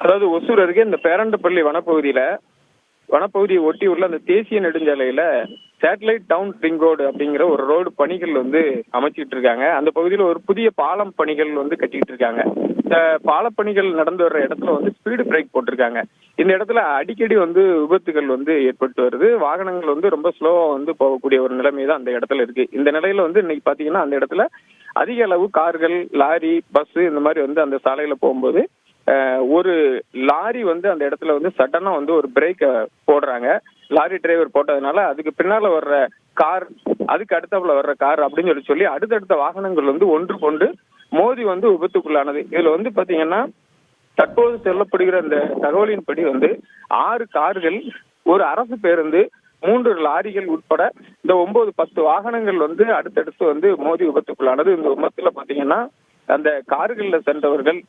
அதாவது ஒசூர் அருகே இந்த பேரண்டப்பள்ளி வனப்பகுதியில வனப்பகுதியை ஒட்டி உள்ள அந்த தேசிய நெடுஞ்சாலையில சேட்டலைட் டவுன் ரிங் ரோடு அப்படிங்கிற ஒரு ரோடு பணிகள் வந்து அமைச்சிட்டு இருக்காங்க. அந்த பகுதியில் ஒரு புதிய பாலம் பணிகள் வந்து கட்டிட்டு இருக்காங்க. இந்த பாலப்பணிகள் நடந்து வர்ற இடத்துல வந்து ஸ்பீடு பிரேக் போட்டிருக்காங்க. இந்த இடத்துல அடிக்கடி வந்து விபத்துகள் வந்து ஏற்பட்டு வருது. வாகனங்கள் வந்து ரொம்ப ஸ்லோவா வந்து போகக்கூடிய ஒரு நிலைமை தான் அந்த இடத்துல இருக்கு. இந்த நிலையில வந்து இன்னைக்கு பாத்தீங்கன்னா அந்த இடத்துல அதிக அளவு கார்கள் லாரி பஸ் இந்த மாதிரி வந்து அந்த சாலையில போகும்போது ஒரு லாரி வந்து அந்த இடத்துல வந்து சடனா வந்து ஒரு பிரேக் போடுறாங்க. லாரி டிரைவர் போட்டதுனால அதுக்கு பின்னால வர்ற கார் அதுக்கு அடுத்தாப்புல வர்ற கார் அப்படின்னு சொல்லி சொல்லி அடுத்தடுத்த வாகனங்கள் வந்து ஒன்று கொண்டு மோதி வந்து விபத்துக்குள்ளானது. இதுல வந்து பாத்தீங்கன்னா தற்போது சொல்லப்படுகிற அந்த தகவலின்படி வந்து ஆறு கார்கள் ஒரு அரசு பேருந்து மூன்று லாரிகள் உட்பட இந்த ஒன்பது பத்து வாகனங்கள் வந்து அடுத்தடுத்து வந்து மோதி விபத்துக்குள்ளானது. இந்த விபத்துல பாத்தீங்கன்னா அந்த கார்கள்ல சென்றவர்கள்